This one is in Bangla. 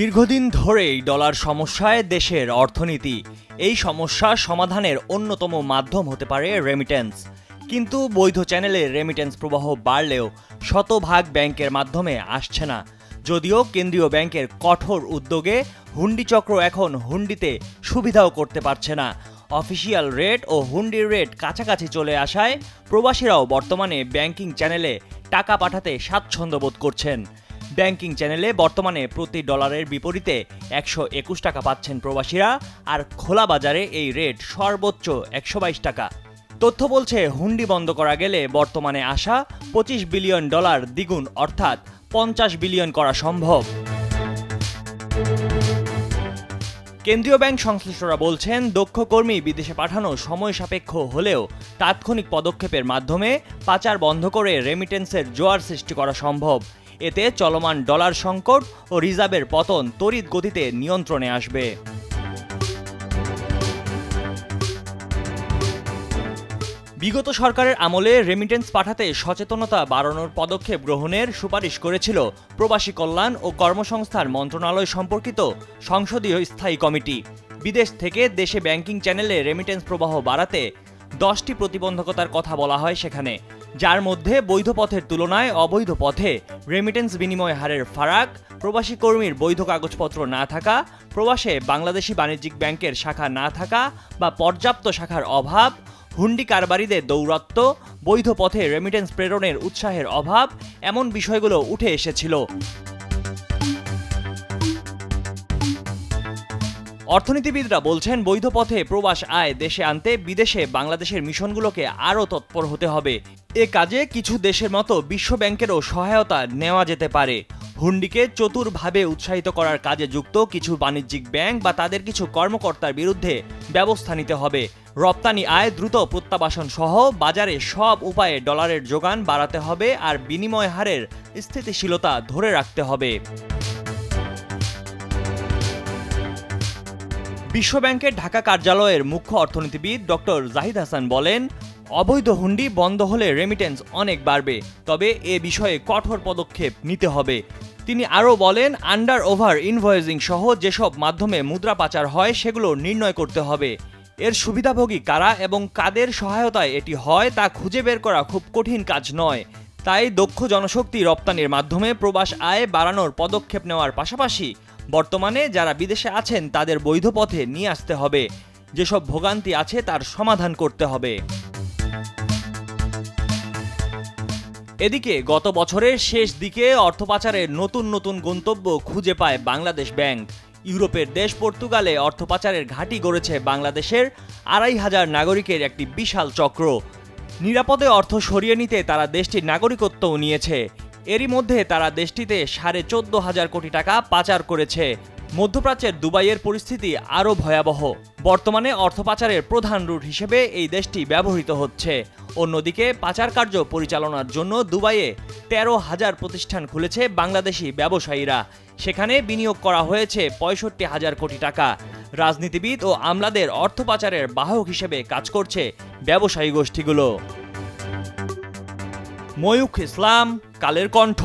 দীর্ঘদিন ধরেই ডলার সমস্যায় দেশের অর্থনীতি। এই সমস্যা সমাধানের অন্যতম মাধ্যম হতে পারে রেমিটেন্স কিন্তু বৈধ চ্যানেলে রেমিটেন্স প্রবাহ বাড়লেও শতভাগ ব্যাংকের মাধ্যমে আসছে না। যদিও কেন্দ্রীয় ব্যাংকের কঠোর উদ্যোগে হুন্ডি চক্র এখন হুন্ডিতে সুবিধাও করতে পারছে না। অফিসিয়াল রেট ও হুন্ডির রেট কাছাকাছি চলে আসায় প্রবাসীরাও বর্তমানে ব্যাংকিং চ্যানেলে টাকা পাঠাতে স্বাচ্ছন্দ্য বোধ করছেন। ব্যাংকিং চ্যানেলে বর্তমানে প্রতি ডলারের বিপরীতে একশো একুশ টাকা পাচ্ছেন প্রবাসীরা আর খোলা বাজারে এই রেট সর্বোচ্চ একশো বাইশ টাকা। তথ্য বলছে, হুন্ডি বন্ধ করা গেলে বর্তমানে আসা পঁচিশ বিলিয়ন ডলার দ্বিগুণ, অর্থাৎ পঞ্চাশ বিলিয়ন করা সম্ভব। কেন্দ্রীয় ব্যাংক সংশ্লিষ্টরা বলছেন, দক্ষ কর্মী বিদেশে পাঠানো সময় সাপেক্ষ হলেও তাৎক্ষণিক পদক্ষেপের মাধ্যমে পাচার বন্ধ করে রেমিটেন্সের জোয়ার সৃষ্টি করা সম্ভব। এতে চলমান ডলার সংকট ও রিজার্ভের পতন তড়িৎ গতিতে নিয়ন্ত্রণে আসবে। বিগত সরকারের আমলে রেমিটেন্স পাঠাতে সচেতনতা বাড়ানোর পদক্ষেপ গ্রহণের সুপারিশ করেছিল প্রবাসী কল্যাণ ও কর্মসংস্থান মন্ত্রণালয় সম্পর্কিত সংসদীয় স্থায়ী কমিটি। বিদেশ থেকে দেশে ব্যাংকিং চ্যানেলে রেমিটেন্স প্রবাহ বাড়াতে দশটি প্রতিবন্ধকতার কথা বলা হয় সেখানে। যার মধ্যে বৈধ পথের তুলনায় অবৈধ পথে রেমিটেন্স বিনিময় হারের ফারাক, প্রবাসী কর্মীর বৈধ কাগজপত্র না থাকা, প্রবাসে বাংলাদেশি বাণিজ্যিক ব্যাংকের শাখা না থাকা বা পর্যাপ্ত শাখার অভাব, হুন্ডি কারবারিদের দৌরত্ব বৈধ পথে রেমিটেন্স প্রেরণের উৎসাহের অভাব, এমন বিষয়গুলো উঠে এসেছিল। অর্থনীতিবিদরা বলছেন, বৈধ পথে প্রবাস আয় দেশে আনতে বিদেশে বাংলাদেশের মিশনগুলোকে আরও তৎপর হতে হবে। এ কাজে কিছু দেশের মতো বিশ্ব ব্যাংকেরও সহায়তা নেওয়া যেতে পারে। হুন্ডিকে চতুরভাবে উৎসাহিত করার কাজে যুক্ত কিছু বাণিজ্যিক ব্যাংক বা তাদের কিছু কর্মকর্তার বিরুদ্ধে ব্যবস্থা নিতে হবে। রপ্তানি আয় দ্রুত প্রত্যাবাসন সহ বাজারে সব উপায়ে ডলারের যোগান বাড়াতে হবে আর বিনিময় হারের স্থিতিশীলতা ধরে রাখতে হবে। বিশ্বব্যাংকের ঢাকা কার্যালয়ের মুখ্য অর্থনীতিবিদ ডক্টর জাহিদ হাসান বলেন, অবৈধ হুন্ডি বন্ধ হলে রেমিটেন্স অনেক বাড়বে, তবে এ বিষয়ে কঠোর পদক্ষেপ নিতে হবে। তিনি আরও বলেন আন্ডার ওভার ইনভয়েসিং সহ যেসব মাধ্যমে মুদ্রা পাচার হয় সেগুলো নির্ণয় করতে হবে। এর সুবিধাভোগী কারা এবং কাদের সহায়তায় এটি হয় তা খুঁজে বের করা খুব কঠিন কাজ নয়। তাই দক্ষ জনশক্তি রপ্তানির মাধ্যমে প্রবাস আয় বাড়ানোর পদক্ষেপ নেওয়ার পাশাপাশি বর্তমানে যারা বিদেশে আছেন, তাদের বৈধ পথে নিয়ে আসতে হবে। যেসব ভোগান্তি আছে, তার সমাধান করতে হবে। এদিকে, গত বছরের শেষ দিকে অর্থ পাচারের নতুন নতুন গন্তব্য খুঁজে পায় বাংলাদেশ ব্যাংক। ইউরোপের দেশ পর্তুগালে অর্থ পাচারের ঘাঁটি গড়েছে বাংলাদেশের আড়াই হাজার নাগরিকের একটি বিশাল চক্র। নিরাপদে অর্থ সরিয়ে নিতে তারা দেশটির নাগরিকত্বও নিয়েছে। এরই মধ্যে তারা দেশটিতে সাড়ে চোদ্দ হাজার কোটি টাকা পাচার করেছে। মধ্যপ্রাচ্যের দুবাইয়ের পরিস্থিতি আরও ভয়াবহ। বর্তমানে অর্থ পাচারের প্রধান রুট হিসেবে এই দেশটি ব্যবহৃত হচ্ছে। অন্যদিকে পাচার কার্য পরিচালনার জন্য দুবাইয়ে তেরো হাজার প্রতিষ্ঠান খুলেছে বাংলাদেশি ব্যবসায়ীরা। সেখানে বিনিয়োগ করা হয়েছে পঁয়ষট্টি হাজার কোটি টাকা। রাজনীতিবিদ ও আমলাদের অর্থ পাচারের বাহক হিসেবে কাজ করছে ব্যবসায়ী গোষ্ঠীগুলো। ময়ূখ ইসলাম কালের কণ্ঠ।